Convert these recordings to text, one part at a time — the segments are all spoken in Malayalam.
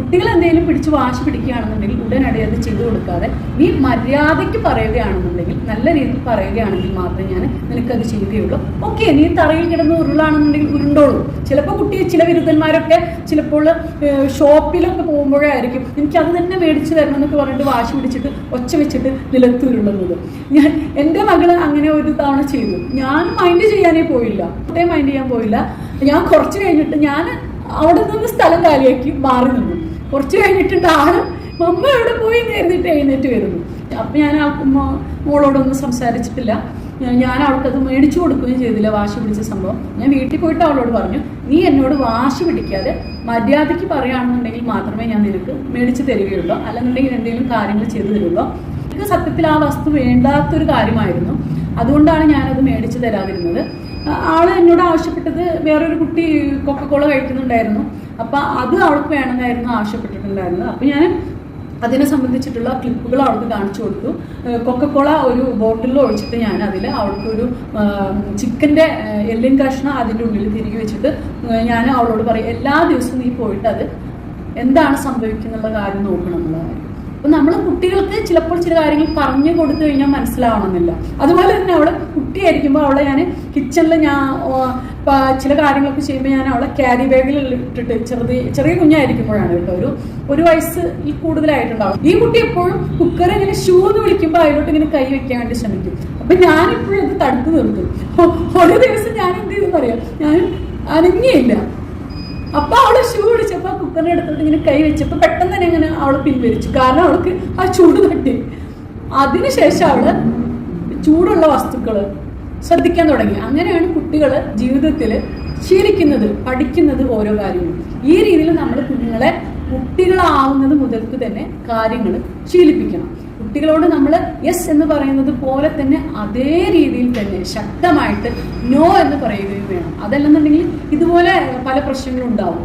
കുട്ടികൾ എന്തെങ്കിലും പിടിച്ച് വാശി പിടിക്കുകയാണെന്നുണ്ടെങ്കിൽ ഉടനടി അത് ചെയ്തു കൊടുക്കാതെ നീ മര്യാദയ്ക്ക് പറയുകയാണെന്നുണ്ടെങ്കിൽ നല്ല രീതിയിൽ പറയുകയാണെങ്കിൽ മാത്രമേ ഞാൻ നിനക്കത് ചെയ്യുകയുള്ളൂ. ഓക്കെ നീ തറയിൽ കിടന്ന് ഉരുളാണെന്നുണ്ടെങ്കിൽ ഉരുണ്ടോളൂ. ചിലപ്പോൾ കുട്ടി ചില വിരുദ്ധന്മാരൊക്കെ ചിലപ്പോൾ ഷോപ്പിലൊക്കെ പോകുമ്പോഴായിരിക്കും എനിക്കത് തന്നെ മേടിച്ചു തരണം എന്നൊക്കെ പറഞ്ഞിട്ട് വാശി പിടിച്ചിട്ട് ഒച്ച വെച്ചിട്ട് നിലത്ത് ഉരുളുന്നത്. ഞാൻ എന്റെ മകൾ അങ്ങനെ ഒരു തവണ ചെയ്തു. ഞാൻ മൈൻഡ് ചെയ്യാനേ പോയില്ല. ഒട്ടേ മൈൻഡ് ചെയ്യാൻ പോയില്ല. ഞാൻ കുറച്ച് കഴിഞ്ഞിട്ട് ഞാൻ അവിടെ നിന്ന് സ്ഥലം കാലിയാക്കി മാറി നിന്നു. കുറച്ച് കഴിഞ്ഞിട്ടുണ്ട്. ആരും മമ്മ എവിടെ പോയി നേരിട്ട് എഴുന്നേറ്റ് വരുന്നു. അപ്പം ഞാൻ ആ മോളോടൊന്നും സംസാരിച്ചിട്ടില്ല. ഞാൻ അവൾക്കത് മേടിച്ചു കൊടുക്കുകയും ചെയ്തില്ല വാശി പിടിച്ച സംഭവം. ഞാൻ വീട്ടിൽ പോയിട്ട് അവളോട് പറഞ്ഞു നീ എന്നോട് വാശി പിടിക്കാതെ മര്യാദയ്ക്ക് പറയുകയാണെന്നുണ്ടെങ്കിൽ മാത്രമേ ഞാൻ നിനക്ക് മേടിച്ച് തരികയുള്ളൂ. അല്ലെന്നുണ്ടെങ്കിൽ എന്തെങ്കിലും കാര്യങ്ങൾ ചെയ്തു തരുള്ളൂ. എനിക്ക് സത്യത്തിൽ ആ വസ്തു വേണ്ടാത്തൊരു കാര്യമായിരുന്നു. അതുകൊണ്ടാണ് ഞാനത് മേടിച്ച് തരാതിരുന്നത്. ആൾ എന്നോട് ആവശ്യപ്പെട്ടത് വേറൊരു കുട്ടി കൊക്കക്കോള കഴിക്കുന്നുണ്ടായിരുന്നു. അപ്പൊ അത് അവൾക്ക് വേണമെന്നായിരുന്നു ആവശ്യപ്പെട്ടിട്ടുണ്ടായിരുന്നത്. അപ്പൊ ഞാൻ അതിനെ സംബന്ധിച്ചിട്ടുള്ള ക്ലിപ്പുകൾ അവൾക്ക് കാണിച്ചു കൊടുത്തു. കൊക്കക്കോള ഒരു ബോട്ടിലിൽ ഒഴിച്ചിട്ട് ഞാൻ അതിൽ അവൾക്ക് ഒരു ചിക്കന്റെ എല്ലിൻ കഷ്ണം അതിന്റെ ഉള്ളിൽ തിരികെ വെച്ചിട്ട് ഞാൻ അവളോട് പറയും എല്ലാ ദിവസവും നീ പോയിട്ട് അത് എന്താണ് സംഭവിക്കുന്നുള്ള കാര്യം നോക്കണം എന്നുള്ള കാര്യം അപ്പൊ നമ്മൾ കുട്ടികൾക്ക് ചിലപ്പോൾ ചില കാര്യങ്ങൾ പറഞ്ഞു കൊടുത്തു കഴിഞ്ഞാൽ മനസ്സിലാവണമെന്നില്ല. അതുപോലെ തന്നെ അവളെ കുട്ടിയായിരിക്കുമ്പോൾ അവളെ ഞാൻ കിച്ചണിൽ ഞാൻ ചില കാര്യങ്ങളൊക്കെ ചെയ്യുമ്പോൾ ഞാൻ അവളെ ക്യാരി ബാഗിൽ ഇട്ടിട്ട് ചെറുത് ചെറിയ കുഞ്ഞായിരിക്കുമ്പോഴാണ് കേട്ടോ ഒരു ഒരു വയസ്സ് ഈ കൂടുതലായിട്ടുണ്ടാവും. ഈ കുട്ടി എപ്പോഴും കുക്കർ ഇങ്ങനെ ഷൂ എന്ന് വിളിക്കുമ്പോൾ അതിലോട്ട് ഇങ്ങനെ കൈ വെക്കാൻ വേണ്ടി ശ്രമിക്കും. അപ്പൊ ഞാനിപ്പോഴും ഇത് തടുത്തു നിർത്തും. ഒരു ദിവസം ഞാൻ എന്ത് ചെയ്തെന്ന് പറയാം ഞാൻ അനങ്ങിയില്ല. അപ്പൊ അവൾ ഷൂ പിടിച്ചപ്പോ കുക്കറിനെ എടുത്തിട്ട് ഇങ്ങനെ കൈ വെച്ചപ്പോ പെട്ടെന്ന് തന്നെ ഇങ്ങനെ അവൾ പിൻവലിച്ചു. കാരണം അവൾക്ക് ആ ചൂട് തട്ടി. അതിനുശേഷം അവൾ ചൂടുള്ള വസ്തുക്കൾ ശ്രദ്ധിക്കാൻ തുടങ്ങി. അങ്ങനെയാണ് കുട്ടികൾ ജീവിതത്തിൽ ശീലിക്കുന്നത് പഠിക്കുന്നത് ഓരോ കാര്യവും ഈ രീതിയിൽ നമ്മൾ കുഞ്ഞുങ്ങളെ കുട്ടികളാവുന്നത് മുതൽക്ക് തന്നെ കാര്യങ്ങൾ ശീലിപ്പിക്കണം. കുട്ടികളോട് നമ്മൾ യെസ് എന്ന് പറയുന്നത് പോലെ തന്നെ അതേ രീതിയിൽ തന്നെ ശക്തമായിട്ട് നോ എന്ന് പറയുകയും വേണം. അതല്ലെന്നുണ്ടെങ്കിൽ ഇതുപോലെ പല പ്രശ്നങ്ങളും ഉണ്ടാവും.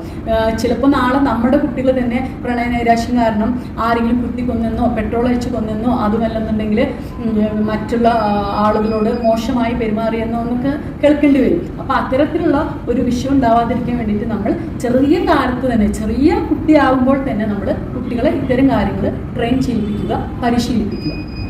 ചിലപ്പോൾ നാളെ നമ്മുടെ കുട്ടികൾ തന്നെ പ്രണയ നൈരാശ്യം കാരണം ആരെങ്കിലും കുത്തി കൊന്നെന്നോ പെട്രോൾ അഴിച്ച് കൊന്നെന്നോ അതുമല്ലെന്നുണ്ടെങ്കിൽ മറ്റുള്ള ആളുകളോട് മോശമായി പെരുമാറിയെന്നോ നമുക്ക് കേൾക്കേണ്ടി വരും. അപ്പോൾ അത്തരത്തിലുള്ള ഒരു വിഷയം ഉണ്ടാവാതിരിക്കാൻ വേണ്ടിയിട്ട് നമ്മൾ ചെറിയ കാലത്ത് തന്നെ ചെറിയ കുട്ടിയാവുമ്പോൾ തന്നെ നമ്മൾ കുട്ടികളെ ഇത്തരം കാര്യങ്ങൾ ട്രെയിൻ ചെയ്യിപ്പിക്കുക Chile.